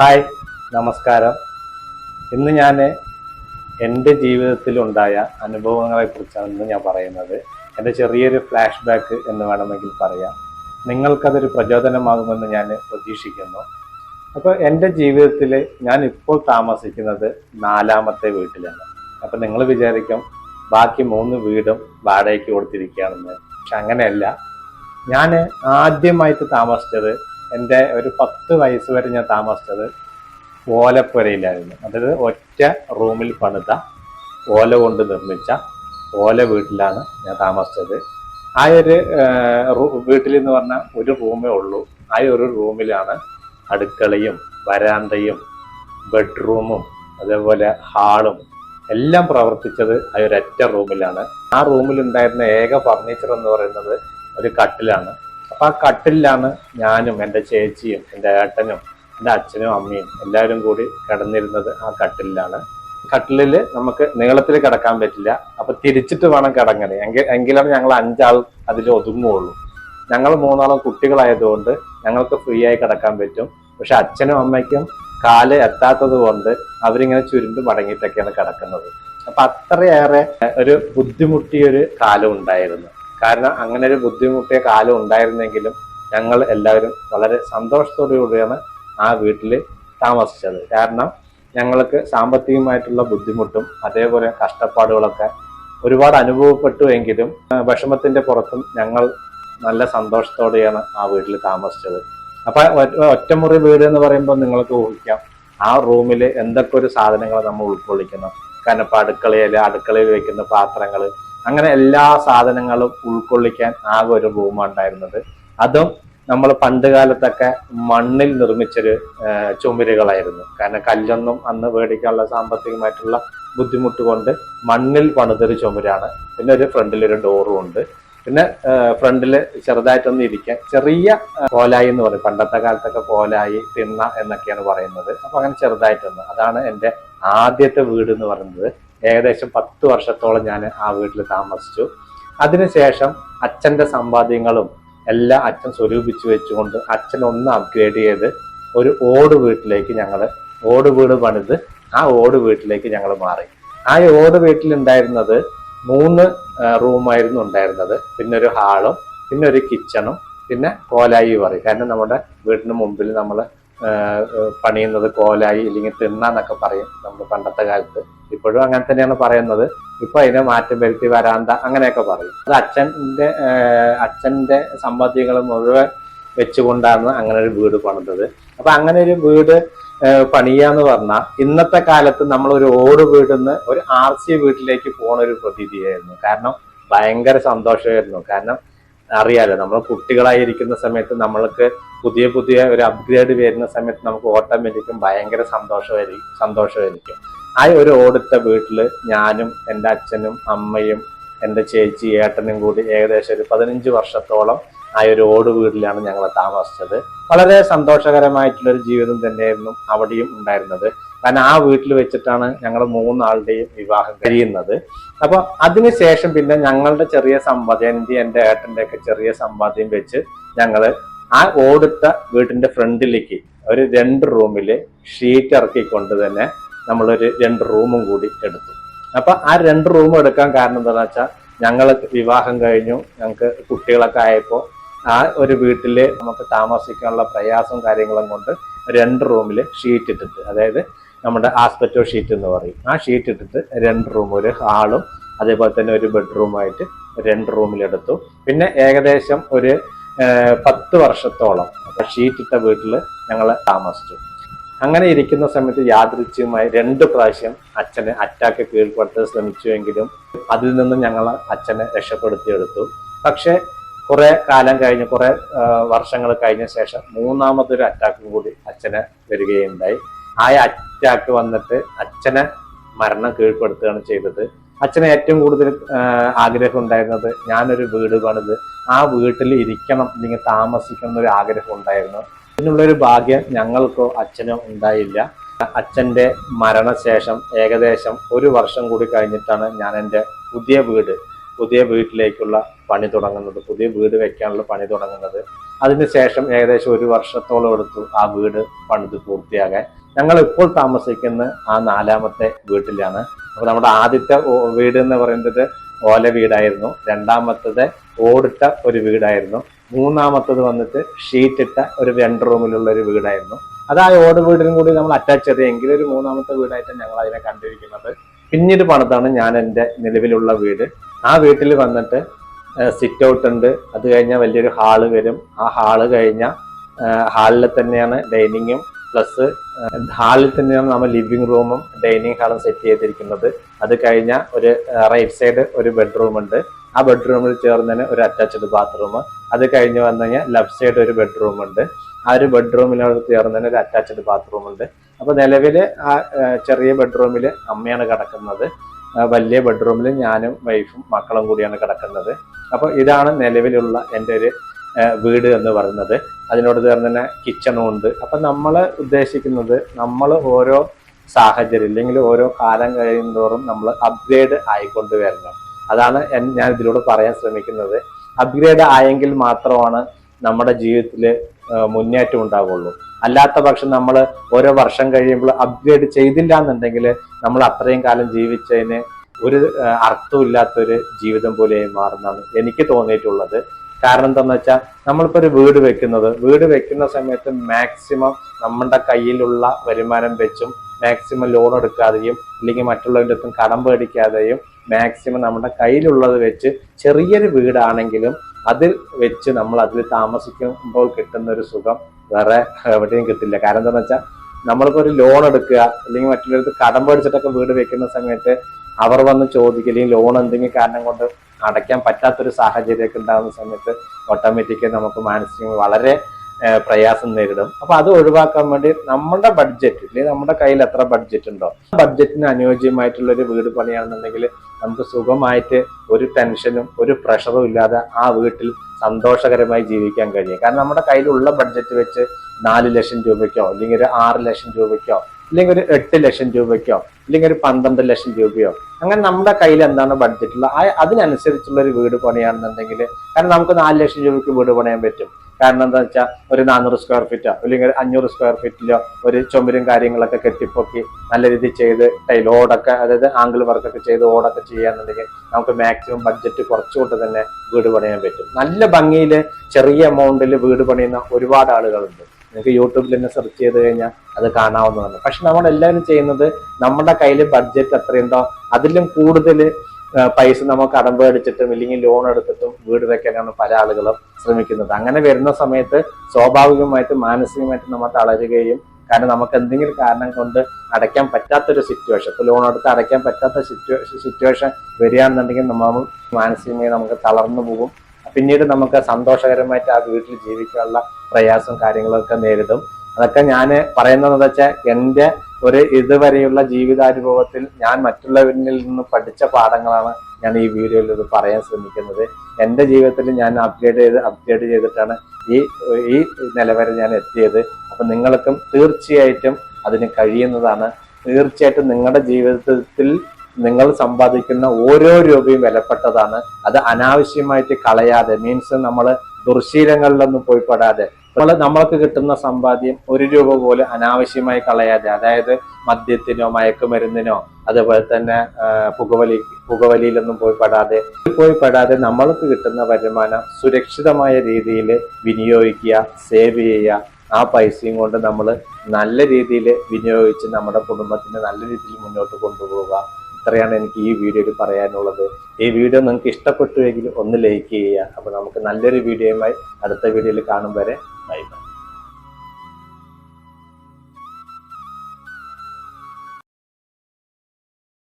Hi നമസ്കാരം. ഇന്ന് ഞാൻ എന്റെ ജീവിതത്തിലുണ്ടായ അനുഭവങ്ങളെക്കുറിച്ചാണ് ഇന്ന് ഞാൻ പറയുന്നത്. എന്റെ ചെറിയൊരു ഫ്ലാഷ് ബാക്ക് എന്ന് വേണമെങ്കിൽ പറയാം. നിങ്ങൾക്കതൊരു പ്രചോദനമാകുമെന്ന് ഞാൻ പ്രതീക്ഷിക്കുന്നു. അപ്പോൾ എന്റെ ജീവിതത്തിൽ ഞാൻ ഇപ്പോൾ താമസിക്കുന്നത് നാലാമത്തെ വീട്ടിലാണ്. അപ്പോൾ നിങ്ങൾ വിചാരിക്കും ബാക്കി മൂന്ന് വീടും വാടകയ്ക്ക് കൊടുത്തിരിക്കുകയാണെന്ന്. പക്ഷെ അങ്ങനെയല്ല. ഞാൻ ആദ്യമായിട്ട് താമസിച്ചത് എന്റെ ഒരു പത്ത് വയസ്സ് വരെ ഞാൻ താമസിച്ചത് ഓലപ്പുരയിലായിരുന്നു. അതായത് ഒറ്റ റൂമിൽ പണിത ഓല കൊണ്ട് നിർമ്മിച്ച ഓല വീട്ടിലാണ് ഞാൻ താമസിച്ചത്. ആ ഒരു വീട്ടിൽ എന്ന് പറഞ്ഞാൽ ഒരു റൂമേ ഉള്ളൂ. ആ ഒരു റൂമിലാണ് അടുക്കളയും വരാന്തയും ബെഡ്റൂമും അതേപോലെ ഹാളും എല്ലാം പ്രവർത്തിച്ചത് ആ ഒരൊറ്റ റൂമിലാണ്. ആ റൂമിൽ ഉണ്ടായിരുന്ന ഏക ഫർണിച്ചർ എന്ന് പറയുന്നത് ഒരു കട്ടിലാണ്. അപ്പൊ ആ കട്ടിലാണ് ഞാനും എന്റെ ചേച്ചിയും എന്റെ ഏട്ടനും എന്റെ അച്ഛനും അമ്മയും എല്ലാവരും കൂടി കിടന്നിരുന്നത് ആ കട്ടിലാണ് കട്ടിലിൽ നമുക്ക് നീളത്തിൽ കിടക്കാൻ പറ്റില്ല. അപ്പൊ തിരിച്ചിട്ട് വേണം കിടങ്ങാൻ എങ്കിൽ എങ്കിലാണ് ഞങ്ങൾ അഞ്ചാൾ അതിൽ ഒതുങ്ങുള്ളൂ ഞങ്ങൾ മൂന്നാളും കുട്ടികളായതുകൊണ്ട് ഞങ്ങൾക്ക് ഫ്രീ ആയി കിടക്കാൻ പറ്റും. പക്ഷെ അച്ഛനും അമ്മയ്ക്കും കാൽ എത്താത്തത് കൊണ്ട് അവരിങ്ങനെ ചുരുണ്ട് മടങ്ങിയിട്ടൊക്കെയാണ് കിടക്കുന്നത്. അപ്പൊ അത്രയേറെ ഒരു ബുദ്ധിമുട്ടിയൊരു കാലം ഉണ്ടായിരുന്നു. കാരണം അങ്ങനെ ഒരു ബുദ്ധിമുട്ടിയ കാലം ഉണ്ടായിരുന്നെങ്കിലും ഞങ്ങൾ എല്ലാവരും വളരെ സന്തോഷത്തോടുകൂടിയാണ് ആ വീട്ടിൽ താമസിച്ചത്. കാരണം ഞങ്ങൾക്ക് സാമ്പത്തികമായിട്ടുള്ള ബുദ്ധിമുട്ടും അതേപോലെ കഷ്ടപ്പാടുകളൊക്കെ ഒരുപാട് അനുഭവപ്പെട്ടു എങ്കിലും വിഷമത്തിന്റെ പുറത്തും ഞങ്ങൾ നല്ല സന്തോഷത്തോടെയാണ് ആ വീട്ടിൽ താമസിച്ചത്. അപ്പൊ ഒറ്റമുറി വീട് എന്ന് പറയുമ്പോൾ നിങ്ങൾക്ക് ഊഹിക്കാം. ആ റൂമിൽ എന്തൊക്കെ ഒരു സാധനങ്ങൾ നമ്മൾ ഉൾക്കൊള്ളിക്കണം കാരണം ഇപ്പൊ അടുക്കളയിൽ അടുക്കളയിൽ വെക്കുന്ന പാത്രങ്ങൾ അങ്ങനെ എല്ലാ സാധനങ്ങളും ഉൾക്കൊള്ളിക്കാൻ ആകെ ഒരു റൂമാണ് ഉണ്ടായിരുന്നത്. അതും നമ്മൾ പണ്ട് കാലത്തൊക്കെ മണ്ണിൽ നിർമ്മിച്ചൊരു ചുമരുകളായിരുന്നു. കാരണം കല്ലൊന്നും അന്ന് മേടിക്കാനുള്ള സാമ്പത്തികമായിട്ടുള്ള ബുദ്ധിമുട്ട് കൊണ്ട് മണ്ണിൽ പണിതൊരു ചുമരാണ്. പിന്നെ ഒരു ഫ്രണ്ടിൽ ഒരു ഡോറും ഉണ്ട്. പിന്നെ ഫ്രണ്ടിൽ ചെറുതായിട്ടൊന്ന് ഇരിക്കാൻ ചെറിയ കോലായി എന്ന് പറയും. പണ്ടത്തെ കാലത്തൊക്കെ കോലായി തിണ്ണ എന്നൊക്കെയാണ് പറയുന്നത്. അപ്പൊ അങ്ങനെ ചെറുതായിട്ടൊന്ന്. അതാണ് എന്റെ ആദ്യത്തെ വീട് എന്ന് പറയുന്നത്. ഏകദേശം പത്ത് വർഷത്തോളം ഞാൻ ആ വീട്ടിൽ താമസിച്ചു. അതിനുശേഷം അച്ഛന്റെ സമ്പാദ്യങ്ങളും എല്ലാം അച്ഛൻ സ്വരൂപിച്ചു വെച്ചുകൊണ്ട് അച്ഛൻ ഒന്ന് അപ്ഗ്രേഡ് ചെയ്ത് ഒരു ഓട് വീട്ടിലേക്ക് ഞങ്ങൾ ഓട് വീട് പണിത് ആ ഓട് വീട്ടിലേക്ക് ഞങ്ങൾ മാറി. ആ ഓട് വീട്ടിലുണ്ടായിരുന്നത് മൂന്ന് റൂമായിരുന്നു ഉണ്ടായിരുന്നത്. പിന്നെ ഒരു ഹാളും പിന്നെ ഒരു കിച്ചണും പിന്നെ കോലായി പറയും കാരണം നമ്മുടെ വീടിന് മുമ്പിൽ നമ്മൾ പണിയുന്നത് കോലായി അല്ലെങ്കിൽ തിണ്ണ എന്നൊക്കെ പറയും നമ്മൾ പണ്ടത്തെ കാലത്ത്. ഇപ്പോഴും അങ്ങനെ തന്നെയാണ് പറയുന്നത്. ഇപ്പൊ അതിനെ മാറ്റം വരുത്തി വരാന്ത അങ്ങനെയൊക്കെ പറയും. അത് അച്ഛന്റെ അച്ഛന്റെ സമ്പാദ്യങ്ങൾ മുഴുവൻ വെച്ചുകൊണ്ടാണ് അങ്ങനെ ഒരു വീട് പണിതത്. അപ്പൊ അങ്ങനെ ഒരു വീട് പണിയാന്ന് പറഞ്ഞാൽ ഇന്നത്തെ കാലത്ത് നമ്മൾ ഒരു ഓട് വീടിന്ന് ഒരു ആർ സി വീട്ടിലേക്ക് പോണ ഒരു പ്രതീതിയായിരുന്നു. കാരണം ഭയങ്കര സന്തോഷമായിരുന്നു. കാരണം അറിയാലോ നമ്മൾ കുട്ടികളായിരിക്കുന്ന സമയത്ത് നമ്മൾക്ക് പുതിയ പുതിയ ഒരു അപ്ഗ്രേഡ് വരുന്ന സമയത്ത് നമുക്ക് ഓട്ടോമാറ്റിക്കും ഭയങ്കര സന്തോഷമായിരിക്കും സന്തോഷമായിരിക്കും. ആ ഒരു ഓടുത്ത വീട്ടിൽ ഞാനും എന്റെ അച്ഛനും അമ്മയും എന്റെ ചേച്ചി ഏട്ടനും കൂടി ഏകദേശം ഒരു പതിനഞ്ച് വർഷത്തോളം ആ ഒരു ഓട് വീട്ടിലാണ് ഞങ്ങൾ താമസിച്ചത്. വളരെ സന്തോഷകരമായിട്ടുള്ളൊരു ജീവിതം തന്നെയായിരുന്നു അവിടെയും ഉണ്ടായിരുന്നത്. കാരണം ആ വീട്ടിൽ വെച്ചിട്ടാണ് ഞങ്ങൾ മൂന്നാളുടെയും വിവാഹം കഴിയുന്നത്. അപ്പൊ അതിനുശേഷം പിന്നെ ഞങ്ങളുടെ ചെറിയ സമ്പാദ്യം എന്റെ എന്റെ ഏട്ടന്റെ ഒക്കെ ചെറിയ സമ്പാദ്യം വെച്ച് ഞങ്ങൾ ആ ഓടിട്ട വീട്ടിന്റെ ഫ്രണ്ടിലേക്ക് ഒരു രണ്ട് റൂമിൽ ഷീറ്റ് ഇറക്കിക്കൊണ്ട് തന്നെ നമ്മളൊരു രണ്ട് റൂമും കൂടി എടുത്തു. അപ്പൊ ആ രണ്ട് റൂം എടുക്കാൻ കാരണം എന്താണെന്ന് വെച്ചാൽ ഞങ്ങൾ വിവാഹം കഴിഞ്ഞു. ഞങ്ങൾക്ക് കുട്ടികളൊക്കെ ആയപ്പോൾ ആ ഒരു വീട്ടിൽ നമുക്ക് താമസിക്കാനുള്ള പ്രയാസവും കാര്യങ്ങളും കൊണ്ട് രണ്ട് റൂമിൽ ഷീറ്റ് ഇട്ടിട്ട് അതായത് നമ്മുടെ ആസ്പെറ്റോ ഷീറ്റ് എന്ന് പറയും. ആ ഷീറ്റ് ഇട്ടിട്ട് രണ്ട് റൂം ഒരു ഹാളും അതേപോലെ തന്നെ ഒരു ബെഡ്റൂമായിട്ട് രണ്ട് റൂമിലെടുത്തു പിന്നെ ഏകദേശം ഒരു പത്ത് വർഷത്തോളം ഷീറ്റ് ഇട്ട വീട്ടിൽ ഞങ്ങൾ താമസിച്ചു. അങ്ങനെ ഇരിക്കുന്ന സമയത്ത് യാദൃച്ഛ്യമായി രണ്ട് പ്രാവശ്യം അച്ഛനെ അറ്റാക്ക് കീഴ്പ്പെടുത്താൻ ശ്രമിച്ചുവെങ്കിലും അതിൽ നിന്നും ഞങ്ങൾ അച്ഛനെ രക്ഷപ്പെടുത്തിയെടുത്തു. പക്ഷെ കുറെ കാലം കഴിഞ്ഞ് കുറെ വർഷങ്ങൾ കഴിഞ്ഞ ശേഷം മൂന്നാമതൊരു അറ്റാക്കും കൂടി അച്ഛനെ വരികയുണ്ടായി. ആ അറ്റാക്ക് വന്നിട്ട് അച്ഛനെ മരണം കീഴ്പ്പെടുത്തുകയാണ് ചെയ്തത്. അച്ഛന് ഏറ്റവും കൂടുതൽ ആഗ്രഹം ഉണ്ടായിരുന്നത് ഞാനൊരു വീട് പണിത് ആ വീട്ടിൽ ഇരിക്കണം അല്ലെങ്കിൽ താമസിക്കണം എന്നൊരു ആഗ്രഹം ഉണ്ടായിരുന്നു. ഇതിനുള്ളൊരു ഭാഗ്യം ഞങ്ങൾക്കോ അച്ഛനോ ഉണ്ടായില്ല. അച്ഛന്റെ മരണശേഷം ഏകദേശം ഒരു വർഷം കൂടി കഴിഞ്ഞിട്ടാണ് ഞാൻ എന്റെ പുതിയ വീട് പുതിയ വീട്ടിലേക്കുള്ള പണി തുടങ്ങുന്നത് പുതിയ വീട് വെക്കാനുള്ള പണി തുടങ്ങുന്നത്. അതിനുശേഷം ഏകദേശം ഒരു വർഷത്തോളം എടുത്തു ആ വീട് പണിത് പൂർത്തിയാകാൻ. ഞങ്ങൾ ഇപ്പോൾ താമസിക്കുന്ന ആ നാലാമത്തെ വീട്ടിലാണ്. അപ്പൊ നമ്മുടെ ആദ്യത്തെ വീട് എന്ന് പറയുന്നത് ഓല വീടായിരുന്നു. രണ്ടാമത്തത് ഓടിട്ട ഒരു വീടായിരുന്നു. മൂന്നാമത്തത് വന്നിട്ട് ഷീറ്റ് ഇട്ട ഒരു രണ്ട് റൂമിലുള്ള ഒരു വീടായിരുന്നു. അത് ആ ഓട് വീടിനും കൂടി നമ്മൾ അറ്റാച്ച് ചെയ്ത് എങ്കിലും ഒരു മൂന്നാമത്തെ വീടായിട്ടാണ് ഞങ്ങൾ അതിനെ കണ്ടിരിക്കുന്നത്. പിന്നീട് പണിതാണ് ഞാൻ എന്റെ നിലവിലുള്ള വീട്. ആ വീട്ടിൽ വന്നിട്ട് സിറ്റ് ഔട്ട് ഉണ്ട്. അത് കഴിഞ്ഞാൽ വലിയൊരു ഹാൾ വരും. ആ ഹാൾ കഴിഞ്ഞാൽ ഹാളിൽ തന്നെയാണ് ഡൈനിങ്ങും. പ്ലസ് ഹാളിൽ തന്നെയാണ് നമ്മൾ ലിവിംഗ് റൂമും ഡൈനിങ് ഹാളും സെറ്റ് ചെയ്തിരിക്കുന്നത്. അത് കഴിഞ്ഞാൽ ഒരു റൈറ്റ് സൈഡ് ഒരു ബെഡ്റൂം ഉണ്ട്. ആ ബെഡ്റൂമിൽ ചേർന്നതിന് ഒരു അറ്റാച്ച്ഡ് ബാത്റൂം അത് കഴിഞ്ഞ് വന്നു കഴിഞ്ഞാൽ ലെഫ്റ്റ് സൈഡ് ഒരു ബെഡ്റൂം ഉണ്ട്. ആ ഒരു ബെഡ്റൂമിനോട് ചേർന്നതിന് ഒരു അറ്റാച്ച്ഡ് ബാത്റൂം ഉണ്ട്. അപ്പൊ നിലവിൽ ആ ചെറിയ ബെഡ്റൂമിൽ അമ്മയാണ് കിടക്കുന്നത്. വലിയ ബെഡ്റൂമിൽ ഞാനും വൈഫും മക്കളും കൂടിയാണ് കിടക്കുന്നത്. അപ്പൊ ഇതാണ് നിലവിലുള്ള എന്റെ ഒരു വീട് എന്ന് പറയുന്നത്. അതിനോട് ചേർന്ന് തന്നെ കിച്ചണും ഉണ്ട്. അപ്പൊ നമ്മൾ ഉദ്ദേശിക്കുന്നത് നമ്മൾ ഓരോ സാഹചര്യം അല്ലെങ്കിൽ ഓരോ കാലം കഴിയുന്നതോറും നമ്മൾ അപ്ഗ്രേഡ് ആയിക്കൊണ്ട് വരണം. അതാണ് ഞാൻ ഇതിലൂടെ പറയാൻ ശ്രമിക്കുന്നത്. അപ്ഗ്രേഡ് ആയെങ്കിൽ മാത്രമാണ് നമ്മുടെ ജീവിതത്തിൽ മുന്നേറ്റം ഉണ്ടാവുള്ളൂ. അല്ലാത്ത പക്ഷം നമ്മൾ ഓരോ വർഷം കഴിയുമ്പോൾ അപ്ഗ്രേഡ് ചെയ്തില്ല എന്നുണ്ടെങ്കിൽ നമ്മൾ അത്രയും കാലം ജീവിച്ചതിന് ഒരു അർത്ഥമില്ലാത്തൊരു ജീവിതം പോലെ മാറുന്നതാണ് എനിക്ക് തോന്നിയിട്ടുള്ളത്. കാരണം എന്താണെന്ന് വെച്ചാൽ നമ്മളിപ്പോൾ ഒരു വീട് വെക്കുന്നത് വീട് വെക്കുന്ന സമയത്ത് മാക്സിമം നമ്മുടെ കയ്യിലുള്ള വരുമാനം വെച്ചും മാക്സിമം ലോൺ എടുക്കാതെയും അല്ലെങ്കിൽ മറ്റുള്ളവരുടെ അടുത്തും കടം പേടിക്കാതെയും മാക്സിമം നമ്മുടെ കയ്യിലുള്ളത് വെച്ച് ചെറിയൊരു വീടാണെങ്കിലും അതിൽ വെച്ച് നമ്മൾ അതിൽ താമസിക്കുമ്പോൾ കിട്ടുന്ന ഒരു സുഖം വേറെ എവിടെയും കിട്ടില്ല. കാരണം എന്താണെന്ന് വെച്ചാൽ നമ്മളിപ്പോൾ ഒരു ലോൺ എടുക്കുക അല്ലെങ്കിൽ മറ്റുള്ളവർക്ക് കടം പേടിച്ചിട്ടൊക്കെ വീട് വെക്കുന്ന സമയത്ത് അവർ വന്ന് ചോദിക്കുക അല്ലെങ്കിൽ ലോൺ എന്തെങ്കിലും കാരണം കൊണ്ട് അടയ്ക്കാൻ പറ്റാത്തൊരു സാഹചര്യമൊക്കെ ഉണ്ടാകുന്ന സമയത്ത് ഓട്ടോമാറ്റിക്കായി നമുക്ക് മാനസികം വളരെ പ്രയാസം നേരിടും. അപ്പൊ അത് ഒഴിവാക്കാൻ വേണ്ടി നമ്മുടെ ബഡ്ജറ്റ് അല്ലെങ്കിൽ നമ്മുടെ കയ്യിൽ എത്ര ബഡ്ജറ്റ് ഉണ്ടോ ബഡ്ജറ്റിന് അനുയോജ്യമായിട്ടുള്ള ഒരു വീട് പണിയാണെന്നുണ്ടെങ്കിൽ നമുക്ക് സുഖമായിട്ട് ഒരു ടെൻഷനും ഒരു പ്രഷറും ഇല്ലാതെ ആ വീട്ടിൽ സന്തോഷകരമായി ജീവിക്കാൻ കഴിയും. കാരണം നമ്മുടെ കയ്യിലുള്ള ബഡ്ജറ്റ് വെച്ച് നാല് ലക്ഷം രൂപയ്ക്കോ അല്ലെങ്കിൽ ഒരു ആറ് ലക്ഷം രൂപയ്ക്കോ അല്ലെങ്കിൽ ഒരു എട്ട് ലക്ഷം രൂപയ്ക്കോ അല്ലെങ്കിൽ ഒരു പന്ത്രണ്ട് ലക്ഷം രൂപയോ അങ്ങനെ നമ്മുടെ കയ്യിൽ എന്താണ് ബഡ്ജറ്റുള്ള അതിനനുസരിച്ചുള്ള ഒരു വീട് പണിയാണെന്നുണ്ടെങ്കിൽ കാരണം നമുക്ക് നാല് ലക്ഷം രൂപയ്ക്ക് വീട് പണിയാൻ പറ്റും. കാരണം എന്താ വെച്ചാൽ ഒരു നാനൂറ് സ്ക്വയർ ഫീറ്റോ അല്ലെങ്കിൽ അഞ്ഞൂറ് സ്ക്വയർ ഫീറ്റിലോ ഒരു ചുമരും കാര്യങ്ങളൊക്കെ കെട്ടിപ്പൊക്കി നല്ല രീതിയിൽ ചെയ്ത് ടൈൽ ഓടൊക്കെ അതായത് ആംഗിൾ വർക്കൊക്കെ ചെയ്ത് ഓടൊക്കെ ചെയ്യാന്നുണ്ടെങ്കിൽ നമുക്ക് മാക്സിമം ബഡ്ജറ്റ് കുറച്ചുകൊണ്ട് തന്നെ വീട് പണിയാൻ പറ്റും. നല്ല ഭംഗിയിൽ ചെറിയ എമൗണ്ടിൽ വീട് പണിയുന്ന ഒരുപാട് ആളുകളുണ്ട്. നിങ്ങൾക്ക് യൂട്യൂബിൽ തന്നെ സെർച്ച് ചെയ്ത് കഴിഞ്ഞാൽ അത് കാണാവുന്നതാണ്. പക്ഷെ നമ്മളെല്ലാവരും ചെയ്യുന്നത് നമ്മുടെ കയ്യിൽ ബഡ്ജറ്റ് എത്രയുണ്ടോ അതിലും കൂടുതൽ പൈസ നമുക്ക് കടം അടിച്ചിട്ടും ഇല്ലെങ്കിൽ ലോൺ എടുത്തിട്ടും വീട് വെക്കാനാണ് പല ആളുകളും ശ്രമിക്കുന്നത്. അങ്ങനെ വരുന്ന സമയത്ത് സ്വാഭാവികമായിട്ട് മാനസികമായിട്ട് നമ്മൾ തളരുകയും കാരണം നമുക്ക് എന്തെങ്കിലും കാരണം കൊണ്ട് അടയ്ക്കാൻ പറ്റാത്തൊരു സിറ്റുവേഷൻ ഇപ്പൊ ലോൺ എടുത്ത് അടയ്ക്കാൻ പറ്റാത്ത സിറ്റുവേഷൻ സിറ്റുവേഷൻ വരികയാണെന്നുണ്ടെങ്കിൽ നമ്മൾ മാനസികമായി നമുക്ക് തളർന്നു പോകും. പിന്നീട് നമുക്ക് സന്തോഷകരമായിട്ട് ആ വീട്ടിൽ ജീവിക്കാനുള്ള പ്രയാസം കാര്യങ്ങളൊക്കെ നേരിടും. അതൊക്കെ ഞാൻ പറയുന്നത് വെച്ചാൽ എന്റെ ഒരു ഇതുവരെയുള്ള ജീവിതാനുഭവത്തിൽ ഞാൻ മറ്റുള്ളവരിൽ നിന്ന് പഠിച്ച പാഠങ്ങളാണ് ഞാൻ ഈ വീഡിയോയിൽ ഇത് പറയാൻ ശ്രമിക്കുന്നത്. എന്റെ ജീവിതത്തിൽ ഞാൻ അപ്ഗ്രേഡ് ചെയ്ത് അപ്ഗ്രേഡ് ചെയ്തിട്ടാണ് ഈ ഈ നിലവരെ ഞാൻ എത്തിയത്. അപ്പം നിങ്ങൾക്കും തീർച്ചയായിട്ടും അതിന് കഴിയുന്നതാണ്. തീർച്ചയായിട്ടും നിങ്ങളുടെ ജീവിതത്തിൽ നിങ്ങൾ സമ്പാദിക്കുന്ന ഓരോ രൂപയും വിലപ്പെട്ടതാണ്. അത് അനാവശ്യമായിട്ട് കളയാതെ മീൻസ് നമ്മൾ ദുർശീലങ്ങളിലൊന്നും പോയി പെടാതെ നമ്മൾ നമ്മൾക്ക് കിട്ടുന്ന സമ്പാദ്യം ഒരു രൂപ പോലും അനാവശ്യമായി കളയാതെ അതായത് മദ്യത്തിനോ മയക്കുമരുന്നിനോ അതുപോലെ തന്നെ പുകവലി പുകവലിയിലൊന്നും പോയി പെടാതെ പോയി പെടാതെ നമ്മൾക്ക് കിട്ടുന്ന വരുമാനം സുരക്ഷിതമായ രീതിയിൽ വിനിയോഗിക്കുക സേവ് ചെയ്യുക. ആ പൈസയും കൊണ്ട് നമ്മൾ നല്ല രീതിയിൽ വിനിയോഗിച്ച് നമ്മുടെ കുടുംബത്തിനെ നല്ല രീതിയിൽ മുന്നോട്ട് കൊണ്ടുപോവുക. ഇത്രയാണ് എനിക്ക് ഈ വീഡിയോയിൽ പറയാനുള്ളത്. ഈ വീഡിയോ നിങ്ങൾക്ക് ഇഷ്ടപ്പെട്ടുവെങ്കിൽ ഒന്ന് ലൈക്ക് ചെയ്യുക. അപ്പോൾ നമുക്ക് നല്ലൊരു വീഡിയോയുമായി അടുത്ത വീഡിയോയിൽ കാണും വരെ 可以